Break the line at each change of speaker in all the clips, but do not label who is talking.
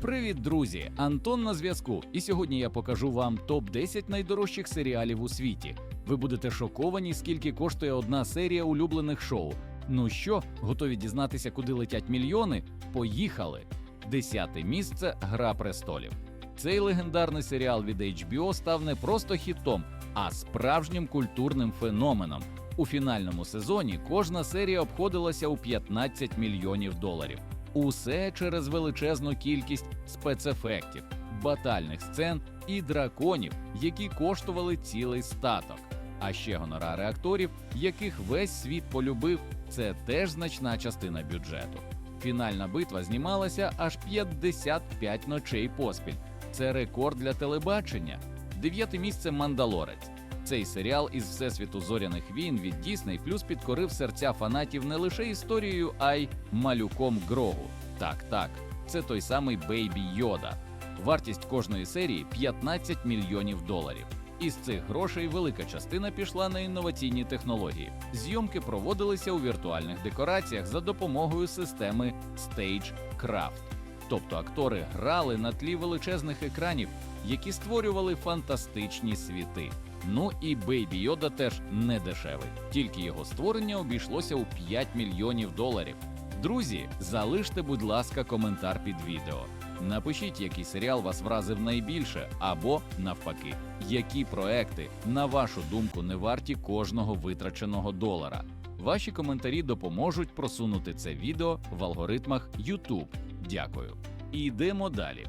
Привіт, друзі! Антон на зв'язку. І сьогодні я покажу вам топ 10 найдорожчих серіалів у світі. Ви будете шоковані, скільки коштує одна серія улюблених шоу. Ну що, готові дізнатися, куди летять мільйони? Поїхали! Десяте місце Гра престолів. Цей легендарний серіал від HBO став не просто хітом, а справжнім культурним феноменом. У фінальному сезоні кожна серія обходилася у 15 мільйонів доларів. Усе через величезну кількість спецефектів, батальних сцен і драконів, які коштували цілий статок. А ще гонорари акторів, яких весь світ полюбив, це теж значна частина бюджету. Фінальна битва знімалася аж 55 ночей поспіль. Це рекорд для телебачення. Дев'яте місце Мандалорець. Цей серіал із всесвіту зоряних війн від Disney плюс підкорив серця фанатів не лише історією, а й малюком Грогу. Так, так, це той самий Бейбі Йода. Вартість кожної серії 15 мільйонів доларів. Із цих грошей велика частина пішла на інноваційні технології. Зйомки проводилися у віртуальних декораціях за допомогою системи StageCraft. Тобто актори грали на тлі величезних екранів, які створювали фантастичні світи. Ну і Бейбі Йода теж не дешевий, тільки його створення обійшлося у 5 мільйонів доларів. Друзі, залиште, будь ласка, коментар під відео. Напишіть, який серіал вас вразив найбільше, або навпаки, які проекти, на вашу думку, не варті кожного витраченого долара. Ваші коментарі допоможуть просунути це відео в алгоритмах YouTube. Дякую. І йдемо далі.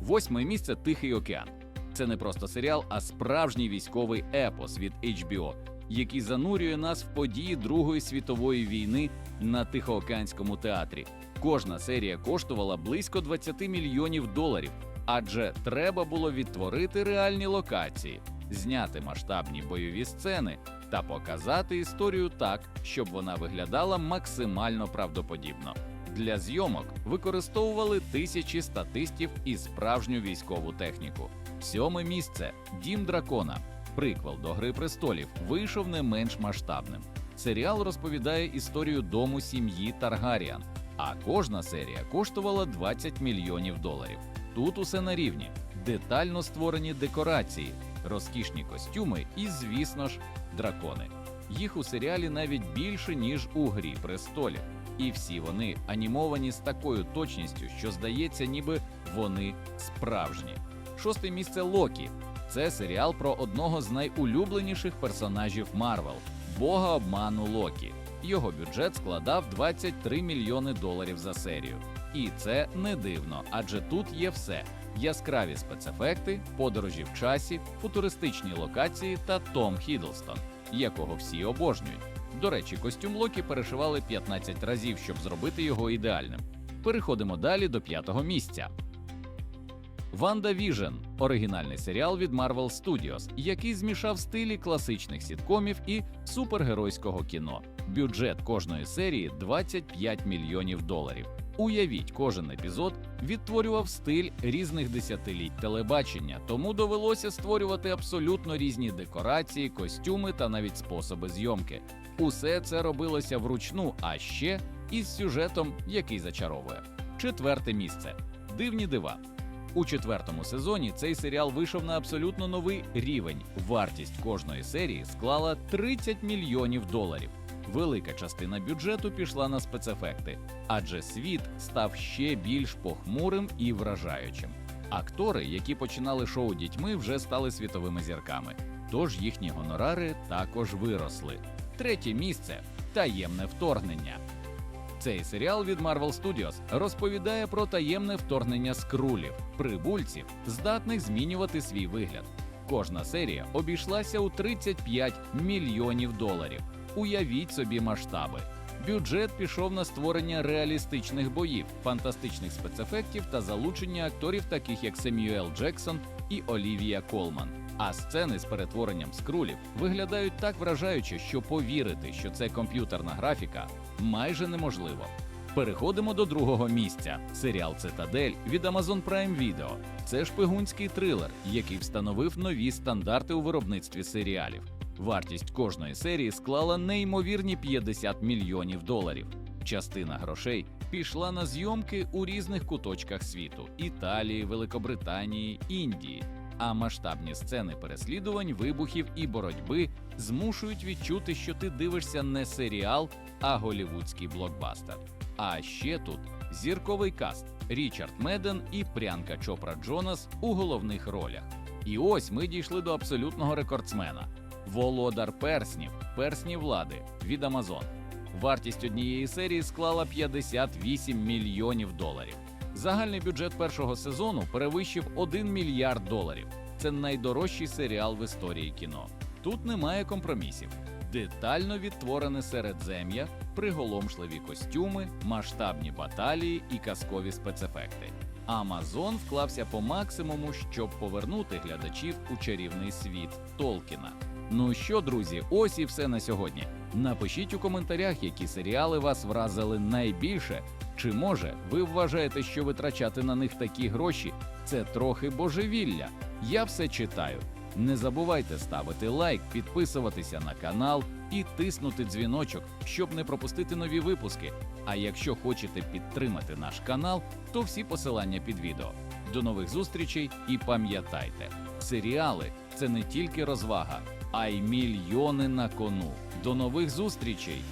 Восьме місце Тихий океан. Це не просто серіал, а справжній військовий епос від HBO, який занурює нас в події Другої світової війни на Тихоокеанському театрі. Кожна серія коштувала близько 20 мільйонів доларів, адже треба було відтворити реальні локації, зняти масштабні бойові сцени та показати історію так, щоб вона виглядала максимально правдоподібно. Для зйомок використовували тисячі статистів і справжню військову техніку. Сьоме місце Дім дракона. Приквел до Гри престолів вийшов не менш масштабним. Серіал розповідає історію дому сім'ї Таргаріан, а кожна серія коштувала 20 мільйонів доларів. Тут усе на рівні: детально створені декорації, розкішні костюми і, звісно ж, дракони. Їх у серіалі навіть більше ніж у Грі престолів. І всі вони анімовані з такою точністю, що здається, ніби вони справжні. Шосте місце Локі. Це серіал про одного з найулюбленіших персонажів Марвел бога обману Локі. Його бюджет складав 23 мільйони доларів за серію. І це не дивно, адже тут є все: яскраві спецефекти, подорожі в часі, футуристичні локації та Том Хідлстон, якого всі обожнюють. До речі, костюм Локі перешивали 15 разів, щоб зробити його ідеальним. Переходимо далі до п'ятого місця. Ванда Віжен оригінальний серіал від Marvel Studios, який змішав стилі класичних сіткомів і супергеройського кіно. Бюджет кожної серії 25 мільйонів доларів. Уявіть, кожен епізод відтворював стиль різних десятиліть телебачення, тому довелося створювати абсолютно різні декорації, костюми та навіть способи зйомки. Усе це робилося вручну, а ще із сюжетом, який зачаровує. Четверте місце дивні дива. У четвертому сезоні цей серіал вийшов на абсолютно новий рівень. Вартість кожної серії склала 30 мільйонів доларів. Велика частина бюджету пішла на спецефекти, адже світ став ще більш похмурим і вражаючим. Актори, які починали шоу дітьми, вже стали світовими зірками, тож їхні гонорари також виросли. Третє місце таємне вторгнення. Цей серіал від Marvel Studios розповідає про таємне вторгнення скрулів, прибульців, здатних змінювати свій вигляд. Кожна серія обійшлася у 35 мільйонів доларів. Уявіть собі масштаби. Бюджет пішов на створення реалістичних боїв, фантастичних спецефектів та залучення акторів, таких як Семюел Джексон і Олівія Колман. А сцени з перетворенням скрулів виглядають так вражаюче, що повірити, що це комп'ютерна графіка, майже неможливо. Переходимо до другого місця. Серіал Цитадель від Amazon Prime Video. Це шпигунський трилер, який встановив нові стандарти у виробництві серіалів. Вартість кожної серії склала неймовірні 50 мільйонів доларів. Частина грошей пішла на зйомки у різних куточках світу: Італії, Великобританії, Індії. А масштабні сцени переслідувань, вибухів і боротьби змушують відчути, що ти дивишся не серіал, а голівудський блокбастер. А ще тут зірковий каст Річард Меден і Прянка Чопра Джонас у головних ролях. І ось ми дійшли до абсолютного рекордсмена. Володар перснів, персні влади від Амазон. Вартість однієї серії склала 58 мільйонів доларів. Загальний бюджет першого сезону перевищив 1 мільярд доларів. Це найдорожчий серіал в історії кіно. Тут немає компромісів. Детально відтворене середзем'я, приголомшливі костюми, масштабні баталії і казкові спецефекти. Амазон вклався по максимуму, щоб повернути глядачів у чарівний світ Толкіна. Ну що, друзі, ось і все на сьогодні. Напишіть у коментарях, які серіали вас вразили найбільше. Чи може ви вважаєте, що витрачати на них такі гроші це трохи божевілля? Я все читаю. Не забувайте ставити лайк, підписуватися на канал і тиснути дзвіночок, щоб не пропустити нові випуски. А якщо хочете підтримати наш канал, то всі посилання під відео. До нових зустрічей і пам'ятайте, серіали це не тільки розвага, а й мільйони на кону. До нових зустрічей!